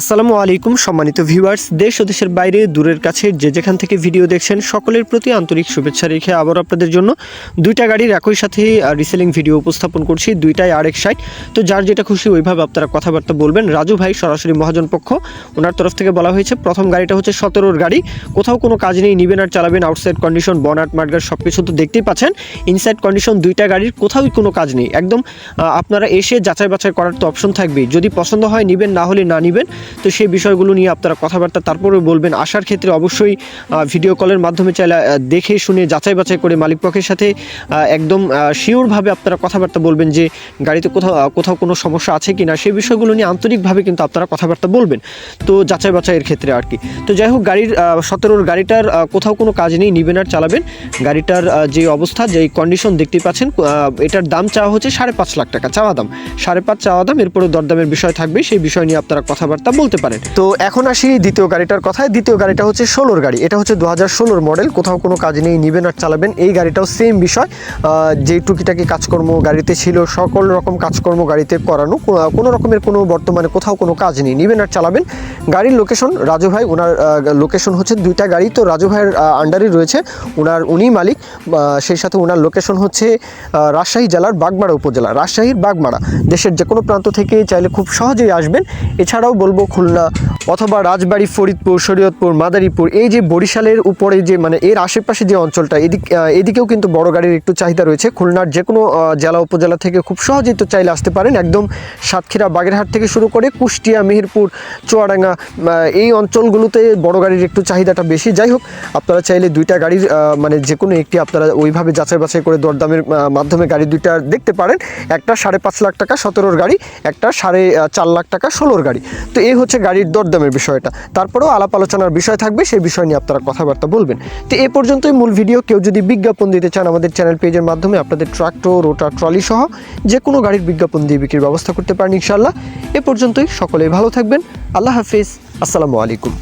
আসসালামু আলাইকুম, সম্মানিত ভিউয়ার্স। দেশ ও দেশের বাইরে, দূরের কাছে যে যেখান থেকে ভিডিও দেখছেন, সকলের প্রতি আন্তরিক শুভেচ্ছা রেখে আবার আপনাদের জন্য দুইটা গাড়ির একই সাথে রিসেলিং ভিডিও উপস্থাপন করছি, দুইটাই আর এক সাইড তো যার যেটা খুশি, ওইভাবে আপনারা কথাবার্তা বলবেন। রাজু ভাই সরাসরি মহাজন পক্ষ, ওনার তরফ থেকে বলা হয়েছে, প্রথম গাড়িটা হচ্ছে সতেরোর গাড়ি। কোথাও কোনো কাজ নেই, নিবেন আর চালাবেন আউটসাইড কন্ডিশন বনাট মার্গার সব কিছু তো দেখতেই পাচ্ছেন। ইনসাইড কন্ডিশন দুইটা গাড়ির কোথাওই কোনো কাজ নেই। একদম আপনারা এসে যাচাই বাছাই করার তো অপশন থাকবেই। যদি পছন্দ হয়, নিবেন, না হলে না নিবেন। তো সেই বিষয়গুলো নিয়ে আপনারা কথাবার্তা তারপরে বলবেন। আসার ক্ষেত্রে অবশ্যই ভিডিও কলের মাধ্যমে চাইলে দেখে শুনে যাচাই বাছাই করে মালিক পক্ষের সাথে একদম শিওরভাবে আপনারা কথাবার্তা বলবেন যে গাড়িতে কোথাও কোথাও কোনো সমস্যা আছে কি না সেই বিষয়গুলো নিয়ে আন্তরিকভাবে কিন্তু আপনারা কথাবার্তা বলবেন। তো যাচাই বাছাইয়ের ক্ষেত্রে আর কি। তো যাই হোক, গাড়ির সতেরোর গাড়িটার কোথাও কোনো কাজ নেই, নিবেন আর চালাবেন। গাড়িটার যে অবস্থা যে কন্ডিশন দেখতে পাচ্ছেন এটার দাম চাওয়া হচ্ছে সাড়ে পাঁচ লাখ টাকা, চাওয়া দাম। সাড়ে পাঁচ চাওয়া দাম এরপরে দরদামের বিষয় থাকবে, সেই বিষয় নিয়ে আপনারা কথাবার্তা বলতে পারেন। তো এখন আসি দ্বিতীয় গাড়িটার কথায়। দ্বিতীয় গাড়িটা হচ্ছে ষোলোর গাড়ি। এটা হচ্ছে দু হাজার ষোলোর মডেল। কোথাও কোনো কাজ নেই, নিবেন আর চালাবেন। এই গাড়িটাও সেম বিষয়। যে টুকিটাকি কাজকর্ম গাড়িতে ছিল, সকল রকম কাজকর্ম গাড়িতে করানো কোনো রকমের কোনো বর্তমানে কোথাও কোনো কাজ নেই। নিবেন আর চালাবেন। গাড়ির লোকেশন রাজু ভাই ওনার লোকেশন হচ্ছে দুইটা গাড়ি। তো রাজু ভাইয়ের আন্ডারই রয়েছে। ওনার উনি মালিক। সেই সাথে ওনার লোকেশন হচ্ছে রাজশাহী জেলার বাগমারা উপজেলা। রাজশাহীর বাগমারা। দেশের যে কোনো প্রান্ত থেকে চাইলে খুব সহজেই আসবেন। এছাড়াও বলব খুলনা অথবা রাজবাড়ি, ফরিদপুর, শরীয়তপুর, মাদারীপুর, এই যে বরিশালের উপরে যে মানে এর আশেপাশে যে অঞ্চলটা, এদিক এদিকেও কিন্তু বড় গাড়ির একটু চাহিদা রয়েছে। খুলনার যে কোনো জেলা উপজেলা থেকে খুব সহজেই তো চাইলে আসতে পারেন। একদম সাতক্ষীরা বাগেরহাট থেকে শুরু করে কুষ্টিয়া, মেহেরপুর, চুয়াডাঙ্গা এই অঞ্চলগুলোতে বড় গাড়ির একটু চাহিদাটা বেশি। যাই হোক, আপনারা চাইলে দুইটা গাড়ির মানে যে কোনো একটি আপনারা ওইভাবে যাচাই বাছাই করে দরদামের মাধ্যমে গাড়ি দুইটা দেখতে পারেন। একটা সাড়ে পাঁচ লাখ টাকা সতেরোর গাড়ি, একটা সাড়ে চার লাখ টাকা ষোলোর গাড়ি। তো এই হচ্ছে গাড়ির দরদামের বিষয়টা। তারপরেও আলাপ আলোচনার বিষয় থাকবে, সেই বিষয় নিয়ে আপনারা কথাবার্তা বলবেন। তো এ পর্যন্তই মূল ভিডিও। কেউ যদি বিজ্ঞাপন দিতে চান আমাদের চ্যানেল পেজের মাধ্যমে, আপনাদের ট্রাক্টর রোটার, ট্রলি সহ যে কোনো গাড়ির বিজ্ঞাপন দিয়ে বিক্রির ব্যবস্থা করতে পারেন ইনশাল্লাহ এ পর্যন্তই, সকলেই ভালো থাকবেন। আল্লাহ হাফিজ। আসসালামু আলাইকুম।